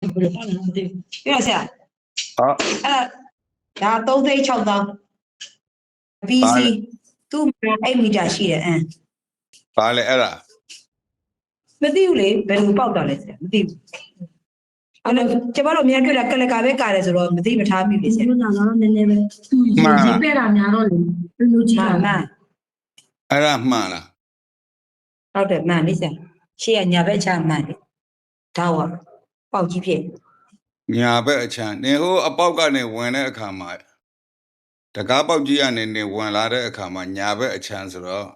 ဘယ်လိုပါလဲမသိဘူးပြောဆရာဟောအဲ့ဒါဒါ3သိန်း6တောင်း BC သူ့မှာ8မီတာရှိတယ်အမ်ဘာလဲအဲ့ဒါမသိဘူးလေဘယ်လိုပေါက်တာလဲဆရာမသိဘူးအဲ့တော့ကျမတို့အများတွေ့တာကလကာပဲကာတယ်ဆိုတော့မသိမထားမိလေဆရာဒီလိုကတော့နည်းနည်းပဲသူရေပဲတာများတော့လေဘယ်လိုကြည့်မှတာန်မှန်အဲ့ဒါမှန်လားဟုတ်တယ်မှန်လေဆရာရှေ့ကညာဘက်ချမှန်လေဒါက ပေါက်ကြီးဖြစ်ညာဘက်အချမ်းနေဟိုအပေါက်ကနေဝင်တဲ့အခါမှာတကားပေါက်ကြီးကနေနေဝင်လာတဲ့အခါမှာညာဘက်အချမ်းဆိုတော့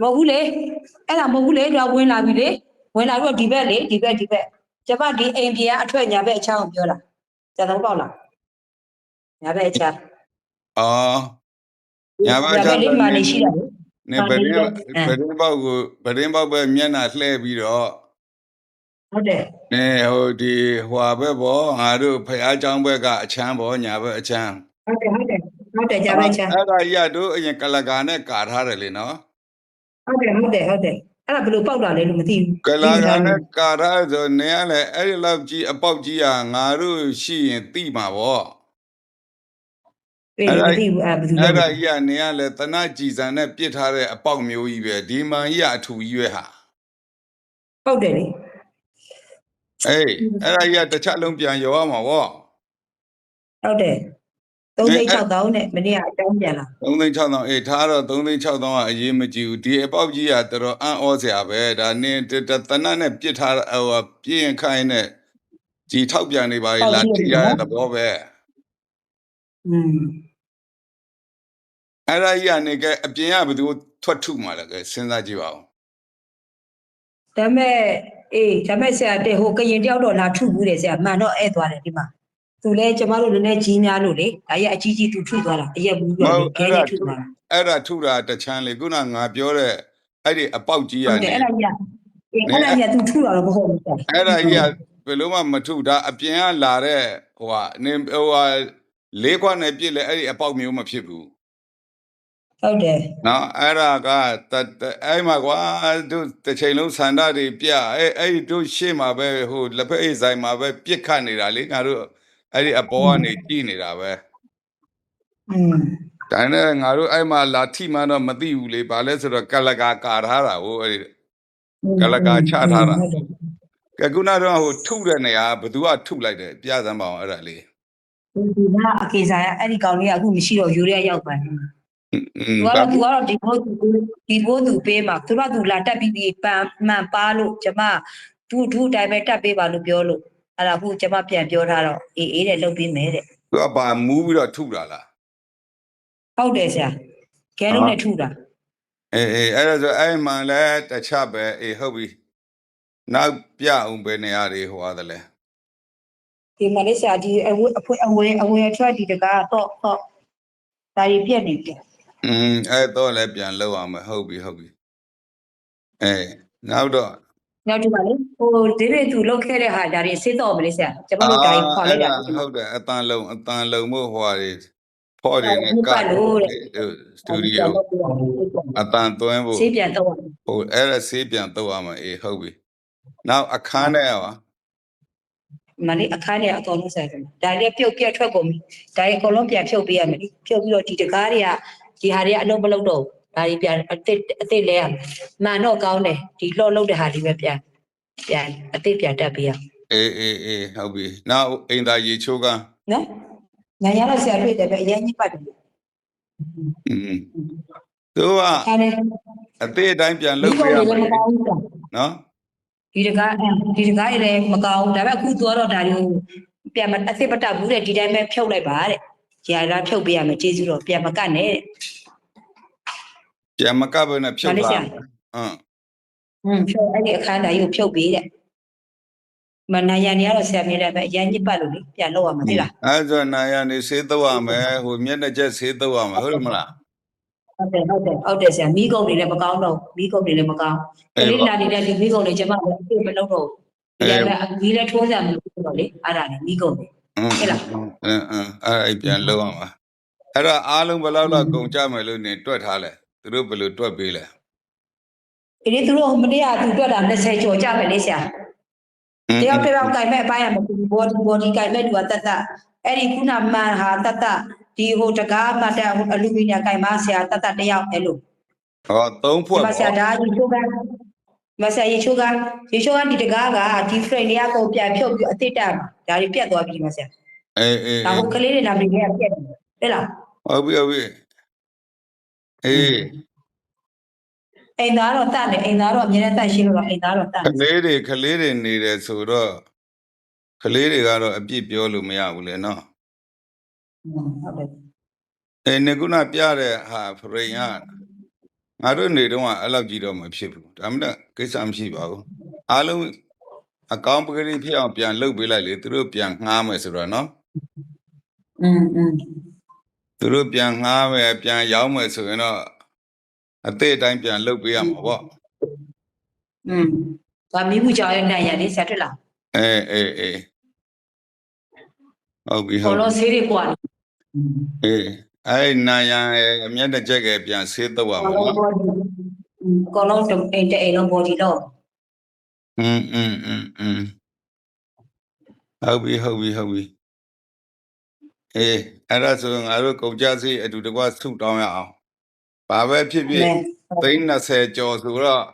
မဟုတ်ဘူးလေအဲ့ဒါမဟုတ်ဘူးလေတော့ဝင်လာပြီလေဝင်လာပြီးတော့ဒီဘက်လေဒီဘက်ဒီဘက်ကျမဒီအိမ်ပြေကအထွက်ညာဘက်အချမ်းကိုပြောတာကျန်တော့ပေါက်လားညာဘက်အချမ်းအော်ညာဘက်အချမ်းလေးမှနေရှိတာလေနေဗရင်ဗရင်ပေါက်ကိုဗရင်ပေါက်ပဲမျက်နှာလှဲပြီးတော့ ဟုတ်တယ် နေဟိုဒီဟွာဘက်ဘောငါတို့ဖះเจ้าဘက်ကအချမ်းဘောညာဘက်အချမ်း ဟုတ်တယ်ဟုတ်တယ်ဟုတ်တယ်ညာဘက်ချမ်း အဲ့ဒါကြီးကတို့အရင်ကလကာနဲ့ကာထားတယ်လေနော် ဟုတ်တယ်ဟုတ်တယ်ဟုတ်တယ်အဲ့ဒါဘယ်လိုပေါက်တာလဲလို့မသိဘူး ကလာကနဲ့ကာထားဆိုနေရလေအဲ့ဒီလောက်ကြီးအပေါက်ကြီးကငါတို့ရှိရင်တိမှာဗော အေးမသိဘူးအဲ့ဘယ်သူလဲ အဲ့ဒါကြီးကနေရလေတနကြည်စံနဲ့ပြစ်ထားတဲ့အပေါက်မျိုးကြီးပဲဒီမှန်ကြီးကအထူကြီးပဲဟာ ပေါက်တယ်လေ အေးအဲ့ဒါကြီးကတစ်ချက်လုံးပြန်ရောရမှာဗောဟုတ်တယ်3သိန်း6တောင်းနဲ့မနေ့ကအကြောင်းပြန်လာ3သိန်း6000အေးထားတော့3သိန်း6000ကအရေးမကြည့်ဘူးဒီအပေါက်ကြီးကတော်တော်အံ့ဩစရာပဲဒါနင်းတတနနဲ့ပြစ်ထားဟိုပြင်းရင်ခိုင်းနဲ့ကြည်ထောက်ပြန်နေပါလေလာထိရတဲ့သဘောပဲอืมအဲ့ဒါကြီးကနေကအပြင်ကဘယ်သူထွက်ထုမှာလဲကဲစဉ်းစားကြည့်ပါဦးဒါမဲ့ အေးဒါမဲ့ဆရာတဲ့ဟိုကရင်တယောက်တော့လာထုဘူးတယ်ဆရာမှန်တော့အဲ့သွားတယ်ဒီမှာသူလဲကျမတို့နည်းနည်းကြီးများလို့လေဒါရအကြီးကြီးသူထုသွားတာအရက်ဘူးတော့လေခဲနေထုသွားတာအဲ့ဒါထုတာတချမ်းလေခုနငါပြောတဲ့အဲ့ဒီအပေါက်ကြီးဟုကတ်တယ်နေအဲ့ဒါကြီးအေးအဲ့ဒါကြီးသူထုတာတော့မဟုတ်ဘူးဆရာအဲ့ဒါကြီးကဘယ်လို့မှမထုဒါအပြင်ကလာတဲ့ဟိုဟာနင်ဟိုဟာလေးခွနဲ့ပြစ်လဲအဲ့ဒီအပေါက်မျိုးမဖြစ်ဘူး ဟုတ်တယ်နော်အဲ့ဒါကအဲ့မှာကွာတို့တစ်ချိန်လုံးဆန္ဒတွေပြအဲ့အဲ့တို့ရှေ့မှာပဲဟိုလက်ဖက်အိတ်ဆိုင်မှာပဲပြစ်ခတ်နေတာလေငါတို့အဲ့ဒီအပေါ်ကနေကြည်နေတာပဲอืมတိုင်းနဲ့ငါတို့အဲ့မှာလာထိမှတော့မသိဘူးလေဘာလဲဆိုတော့ကလကာကာထားတာဟိုအဲ့ဒီကလကာချထားတာကကုနာတော့ဟိုထုတဲ့နေရာဘသူကထုလိုက်တယ်ပြစမ်းပါအောင်အဲ့ဒါလေးဒီကအကေစားအဲ့ဒီကောင်လေးကအခုမရှိတော့ယူရဲရောက်ပါနေ သူကတော့သူကတော့ဒီဘိုးသူဒီဘိုးသူပေးမှာသူကသူလာတက်ပြီးပြီးပန်မှန်ပါလို့ကျမဒုဒုအတိုင်းပဲတက်ပေးပါလို့ပြောလို့အဲ့ဒါအခုကျမပြန်ပြောထားတော့အေးအေးတဲ့လုပ်ပေးမယ်တဲ့သူကဘာမူးပြီးတော့ထုတာလားဟုတ်တယ်ဆရာကဲလုံးနဲ့ထုတာအေးအေးအဲ့ဒါဆိုအဲ့မှန်လဲတခြားပဲအေးဟုတ်ပြီနောက်ပြအောင်ပဲနေရာတွေဟိုရတယ်လေဒီမလေးဆရာဒီအဝအဖွအဝဲအဝဲထွက်ဒီတကားတော့တော့ဒါရီပြက်နေတယ် อืมအဲ့တော့လည်းပြန်လောက်အောင်မယ်ဟုတ်ပြီဟုတ်ပြီအေးနောက်တော့နောက်ဒီမှာလေဟိုဒီနေ့သူလုတ်ခဲ့တဲ့ဟာဒါရီစေးတော့မလေးဆရာကျမတို့ဒါရီခေါ်လိုက်တာအဲ့ဒါဟုတ်တယ်အတန်လုံးအတန်လုံးမို့ဟိုဟာတွေဖော်တွေနဲ့ဟုတ်ကပါလို့တဲ့စတူဒီယိုအတန်သွင်းဖို့စေးပြန်တော့ဟိုအဲ့ဒါဆေးပြန်တော့ရမှာအေးဟုတ်ပြီနောက်အခန်းထဲရောမလေးအခန်းထဲအကုန်လုံးဆိုင်တယ်ဒါလည်းပြုတ်ပြက်ထွက်ကုန်ပြီဒါရီအကုန်လုံးပြန်ဖြုတ်ပေးရမယ်လေဖြုတ်ပြီးတော့ဒီတကားတွေက ဒီဟာတွေကအလုံးမလုံးတော့ဒါရီပြန်အစ်စ်အစ်စ်လဲရမယ်မှန်တော့ကောင်းတယ်ဒီလှော့လုံးတဲ့ဟာတွေပဲပြန်ပြန်အစ်စ်ပြန်တက်ပေးရအေးအေးအေးဟုတ်ပြီနောက်အိမ်သားရေချိုးကန်းနော်ညာရတော့ဆရာတွေ့တယ်ပဲအရင်ညစ်ပတ်တယ်อืมသူကအဲ့ဒါအသေးအတိုင်းပြန်ဒီလုပ်ကောင်ပေးရတွေမယ်လည်းမကောင်းဘူးကွာနော်ဒီတကားဒီတကားတွေလည်းမကောင်းဘူးဒါပေမဲ့အခုသွားတော့ဒါတွေကိုပြန်မအစ်စ်ပတတ်ဘူးတဲ့ဒီတိုင်းပဲဖြုတ်လိုက်ပါတဲ့ ရာရာဖြုတ်ပေးရမယ်ကျေးဇူးတော်ပြန်မကတ်နဲ့ပြန်မကတ်ဘဲနဲ့ဖြုတ်ပါအင်းอืมဖြုတ်အဲ့ဒီအခန်းတိုင်းကိုဖြုတ်ပေးတဲ့မနာရနေရတော့ဆရာမင်းလည်းပဲအရင်ညစ်ပတ်လို့လေပြန်လောက်ရမှာသိလားအဲ့ဆိုနာရနေဆေးတော့ရမယ်ဟိုမျက်နှာချက်ဆေးတော့ရမယ်ဟုတ်တယ်မလားဟုတ်တယ်ဟုတ်တယ်ဟုတ်တယ်ဆရာမိကုတ်တွေလည်းမကောင်းတော့မိကုတ်တွေလည်းမကောင်းကလေးနာနေတဲ့ဒီမိကုတ်တွေကျမလည်းအပြည့်မလုပ်တော့ဘူးဒါပေမဲ့အကြီးလည်းထိုးစရာမလိုဘူးတော့လေအဲ့ဒါလေမိကုတ်တွေ มဟုတ်လားအင်းအင်းအဲ့အဲ့ပြန်လုပ်ရမှာအဲ့တော့အားလုံးဘယ်လောက်လောက်ကုန်ကြမယ်လို့နေတွက်ထားလဲသူတို့ဘယ်လိုတွက်ပေးလဲဒီနေ့သူတို့မနေ့ကသူတွေ့တာ20ကျော်ကြမယ်လေဆရာတယောက်တစ်ယောက်ကင်မဲ့အပိုင်းရမဟုတ်ဘူး body body ကင်မဲ့လူကတတ်တတ်အဲ့ဒီခုနမှန်ဟာတတ်တတ်ဒီဟိုတကားမှတ်တဲ့အလူမီနီယံကင်မဆရာတတ်တတ်တယောက်အဲ့လိုဟောသုံးဖွဲ့မပေါ့ဆရာဒါရေချိုးက မဆရာရေချိုးကရေချိုးကဒီတကားကဒီ frame တွေကကိုပြန်ဖြုတ်ပြီးအစ်စ်တက်မှာဒါတွေပြတ်သွားပြီမဆရာအေးအေးဒါဟိုကလေးတွေနာမည်တွေကပြတ်တယ်ဟုတ်လားဟုတ်ပြီဟုတ်ပြီအေးအိမ်သားတော့တတ်တယ်အိမ်သားတော့အမြဲတမ်းတတ်ရှင်းလို့တော့အိမ်သားတော့တတ်ကလေးတွေကလေးတွေနေတယ်ဆိုတော့ကလေးတွေကတော့အပြစ်ပြောလို့မရဘူးလေနော်ဟုတ်တယ်အဲနေကုနာပြတဲ့ဟာဖရိန်က ငါတို့နေတော့ကအဲ့လောက်ကြီးတော့မဖြစ်ဘူးဒါမှမဟုတ်ကိစ္စမရှိပါဘူးအားလုံးအကောင်းပကတိဖြစ်အောင်ပြန်လုပ်ပေးလိုက်လေသူတို့ပြန်ငှားမယ်ဆိုတော့နော် อืมอืม သူတို့ပြန်ငှားမယ်ပြန်ရောက်မယ်ဆိုရင်တော့အသေးအတိုင်းပြန်လုပ်ပေးရမှာပေါ့ อืมဒါမိမှုကြောင့်ရဲ့နိုင်ရလေးဆက်ထွက်လာ အဲအဲအဲဟုတ်ပြီဟု ဘော တ် လုံးဆေးတွေกว่า အေး အဲ့နိုင်ရန်ရဲ့အမျက်တစ်ချက်ကပြန်ဆေးတော့ရမှာနော် ကောလုံးအိမ်တဲ့အိမ်လုံး body တော့ อืมอืมอืมอืมဟုတ်ပြီဟုတ်ပြီဟုတ်ပြီအေးအဲ့ဒါဆိုရင်ငါတို့ကုန်ကြစီအတူတကွဆုတောင်းရအောင်ဘာပဲဖြစ်ဖြစ်သိန်း20ကျော်ဆိုတော့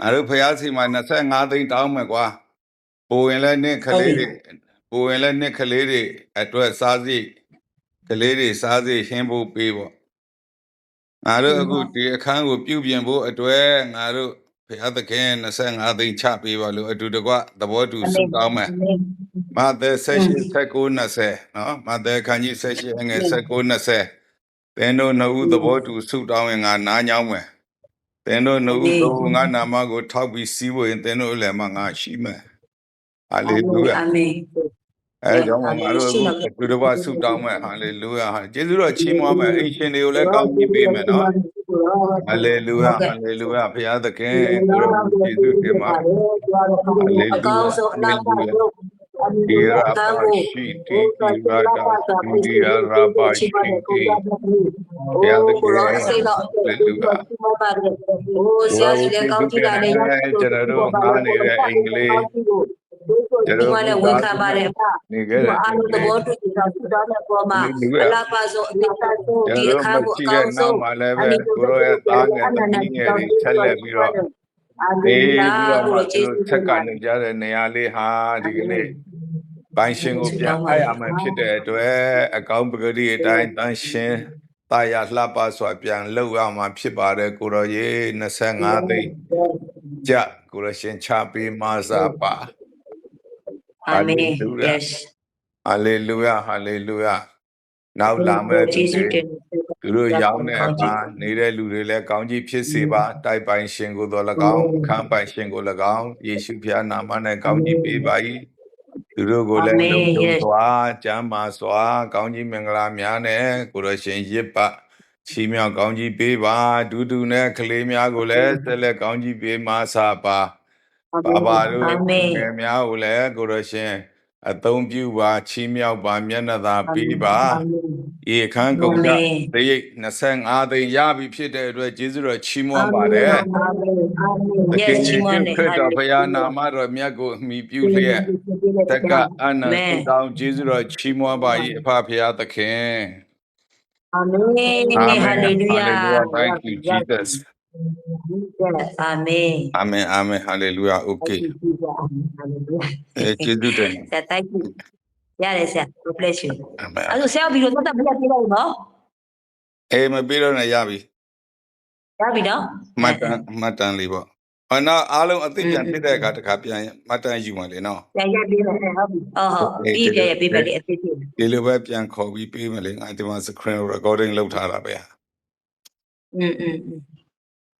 ငါတို့ဖျားစီမှာ25သိန်းတောင်းမယ်ကွာပိုရင်လည်းနှစ်ကလေးတွေပိုရင်လည်းနှစ်ကလေးတွေအတွက်စားစီ ကလေးတွေစားစီရှင်းဖို့ပေးပေါ့ငါတို့အခုဒီအခန်းကိုပြုပြင်ဖို့အတွက်ငါတို့ဖျားသခင်25သိန်းချပေးပါလို့အတူတကွသဘောတူဆုတောင်းမယ်မသက်ဆက်ရှိဆက်ကို20နော်မသက်ခန်းကြီးဆက်ရှိအငယ်ဆက်ကို20တင်းတို့နှုတ်သဘောတူဆုတောင်းရင်ငါနားညောင်းမယ်တင်းတို့နှုတ်တော့ငါနာမကိုထောက်ပြီးစီးဖို့ရင်တင်းတို့လည်းမငါရှိမယ်ဟာလေလုယာအာမင် အဲကြောင့်ငါတို့ဘုရားဆုတောင်းမယ်ဟာလေလုယာဟာကျေးဇူးတော်ချီးမွမ်းမယ်အရှင်တွေကိုလည်းကောင်းကြီးပေးမယ်နော်ဟာလေလုယာဟာလေလုယာဘုရားသခင်တို့ကျေးဇူးတင်ပါတယ်ဟာလေလုယာအကောင်းဆုံးအနောက်ပါလို့ဒီရာပါရှိတီဒီရာတာဒီရာရာပါရှိတီဘုရားသခင်ကိုစိတ်တော့လေလုယာပါတယ်ဟိုဆရာကြီးလည်းကောင်းကြည့်တာလည်းကျွန်တော်တို့ငားနေတဲ့အင်္ဂလိပ်ကျွန် ဒီတော်မှာလည်းဝန်ခံပါတယ်နေခဲ့တဲ့အားလုံးသဘောတူတာသူတော်တဲ့ပေါ်မှာအလားပါဆုံးအနိစ္စဆုံးကျွန်ဒီတော်အခါမကိုကြအည့်ကောတဲ့င်းနောဆုံးက်မှာလည်းပဲကိုရောရဲ့သားငယ်သမီးငယ်တွေဆက်လက်ပြီးတော့အာမဒီင်ပြီးလာတော့မှကိုသူကျေးတို့ဇူးချက်ကနေကြတဲ့နေရာလေးဟာဒီကနေ့ဘိုင်းရှင်ကိုပြန်အပ်ရမှဖြစ်တဲ့အတွက်အကောင်းပဂတိအတိုင်းတန်ရှင်တာယာလှပစွာပြန်လောက်ရမှာဖြစ်ပါတယ်ကိုရောရေ25သိန်းကြကိုရရှင်ချပေးမစားပါ အာမင် yes ဟာလေလုယာဟာလေလုယာနောက်လာမဲ့သူကျေးဇူးတွေတင်သူတို့ရောက်တဲ့အခါနေတဲ့လူတွေလည်းကောင်းကြီးဖြစ်စေပါတိုက်ပိုင်ရှင်ကိုတော်၎င်းအခန်းပိုင်ရှင်ကို၎င်းယေရှုဖျားနာမနဲ့ကောင်းကြီးပေးပါ၏သူတို့ကိုလည်းလုံခြုံစွာကျမ်းမာစွာ ကောင်းကြီးမင်္ဂလာများနဲ့ကိုရရှင်ရစ်ပချီးမြှောက်ကောင်းကြီးပေးပါဒူးဒူနဲ့ကလေးများကိုလည်းဆက်လက်ကောင်းကြီးပေးမဆာပါ ပါပါတို့အာမင်ငယ်များကိုလည်းကိုရရှင်အသုံးပြုပါချီးမြှောက်ပါမျက်နှာသာပေးပါဤအခန်းကုန်ကအာမင်တရိတ်25သိန်းရပြီဖြစ်တဲ့အတွက်ကျေးဇူးတော်ချီးမွမ်းပါတယ်အာမင်အာမင်သ yes ခင်ချီးကြီးမွမ်းတယ်ခရစ်တော်ဘုရားနာမတော်မြတ်ကိုအမိပြုလျက်တက္ကအနန္တတောင်းကျေးဇူးတော်ချီးမွမ်းပါ၏အဖဖရာသခင်အာမင်ဟာလေလုယာ thank you jesus အာမင် အာမင်အာမင်ဟာလေလုယာโอเคအဲကျေးဇူးတင် ဆရာ thank you ရတယ်ဆရာ God bless you အာမင် အဲ့ဒါဆရာဗီဒီယိုတက်တက်ပြပြလိုက်နော် အေးမပြီးတော့လည်းရပြီ ရပြီနော် မှတ်တမ်းမှတ်တမ်းလေးပေါ့ဟောနောက်အားလုံးအသိပြန်ဖြစ်တဲ့အခါတခါပြန်မှတ်တမ်းယူမှလေနော် ပြန်ရပြီးတော့ဟုတ်ပြီဟုတ်ဟုတ်ပြီးပြရပြီးပဲလေအသေးသေး ဒီလိုပဲပြန်ခေါ်ပြီးပေးမယ်လေငါဒီမှာ screen recording လုပ်ထားတာပဲ อืมอืม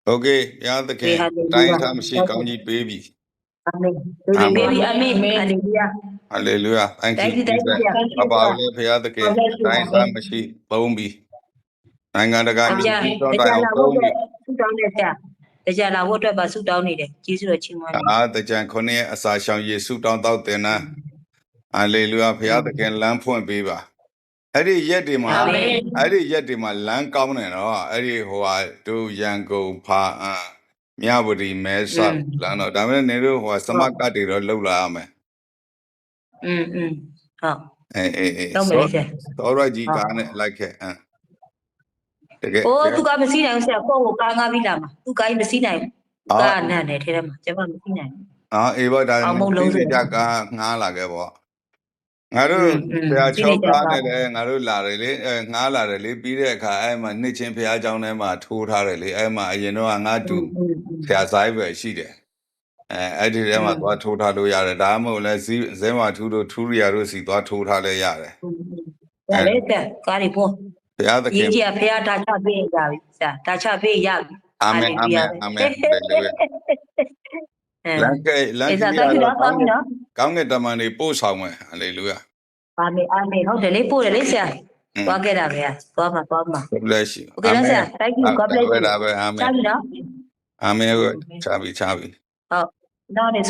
โอเคဘုရားသခင် ပေးဟာလေလုယာ တိုင်းထားမရှိကောင်းကြီးပေးပြီ အာမင်ဘေဘီအာမင်ဟာလေလုယာ hallelujah thank Thank you you, thank you, Jesus thank you, ဘာပါ sir. လေဘုရားသခင် God bless you, တိုင်း sir. ထားမရှိသုံးပြီနိုင်ငံတကာ အ လူ ပြာ ကြီးတော့ တ တို ကြ င် လာ အောင် ဖို့ သုံး အတွက် ပြီ ဆူတောင်းနေဆရာတကြလာဖို့အတွက်ပါဆူတောင်းနေတယ်ကျေးဇူးတော်ချီးမွမ်းတယ် အာတကြံခုနှစ်အစာရှောင်ယေရှုတောင်းတောက်တင်နာ hallelujah ဘုရားသခင်လမ်းဖွင့်ပေးပါ အဲ့ဒီရက်တွေမှာ အာမင် အဲ့ဒီရက်တွေမှာလမ်းကောင်းတယ်နော်အဲ့ဒီဟိုဟာတို့ရန်ကုန်ဖာအံ မြဝတီမဲဆောက်လမ်းတော့ဒါပေမဲ့နေတို့ဟိုစမတ်ကတ်တွေတော့လှုပ်လာရမယ် อืมอืมဟုတ် အေးအေးအေး တော့မယ်ဆရာ တော်ရကြီးကားနဲ့လိုက်ခဲ့အမ်တကယ် အိုးသူကမစီးနိုင်ဘူးဆရာကိုယ့်ကိုကားငါပြီးလာမှာသူကကြီးမစီးနိုင်ဘူးကားနဲ့နဲ့ထဲထဲမှာကျမမစီးနိုင်ဘူး အာအေးပါဒါ အောင်မုတ်လုံးစုံ ကြကားငားလာခဲ့ပေါ့ ငါတို့ဘုရားချောက်ကားနေတယ်ငါတို့လာတယ်လေအဲငားလာတယ်လေပြီးတဲ့အခါအဲ့မှာနှစ်ချင်းဘုရားကျောင်းထဲမှာထိုးထားတယ်လေအဲ့မှာအရင်တော့ငါတူဘုရားဆိုင်ပဲရှိတယ်အဲအဲ့ဒီထဲမှာသွားထိုးထားလို့ရတယ်ဒါမှမဟုတ်လဲဇဲမှာထူးတို့ထူရီယာတို့စီသွားထိုးထားလဲရတယ်ဟုတ်လေကကားရီပေါ့ဘုရားသခင်ကြီးကဘုရားတာချပေးကြပြီဆရာတာချပေးရပြီအာမင်အာမင်အာမင်လန်ကဲလန်ကဲရတာ ကောင်းကင်တမန်တွေပို့ဆောင်မယ်ဟာလေလုယာအာမေအာမေဟုတ်တယ်လေပို့တယ်လေဆရာอืมသွားခဲ့တာပဲသွားမှာသွားမှာ God bless you Okay လားဆရာ thank you God bless you ဒါပဲအာမချာင်ပြီနော်အာမင်ချာပြီချာပြီဟုတ်နောက်နေ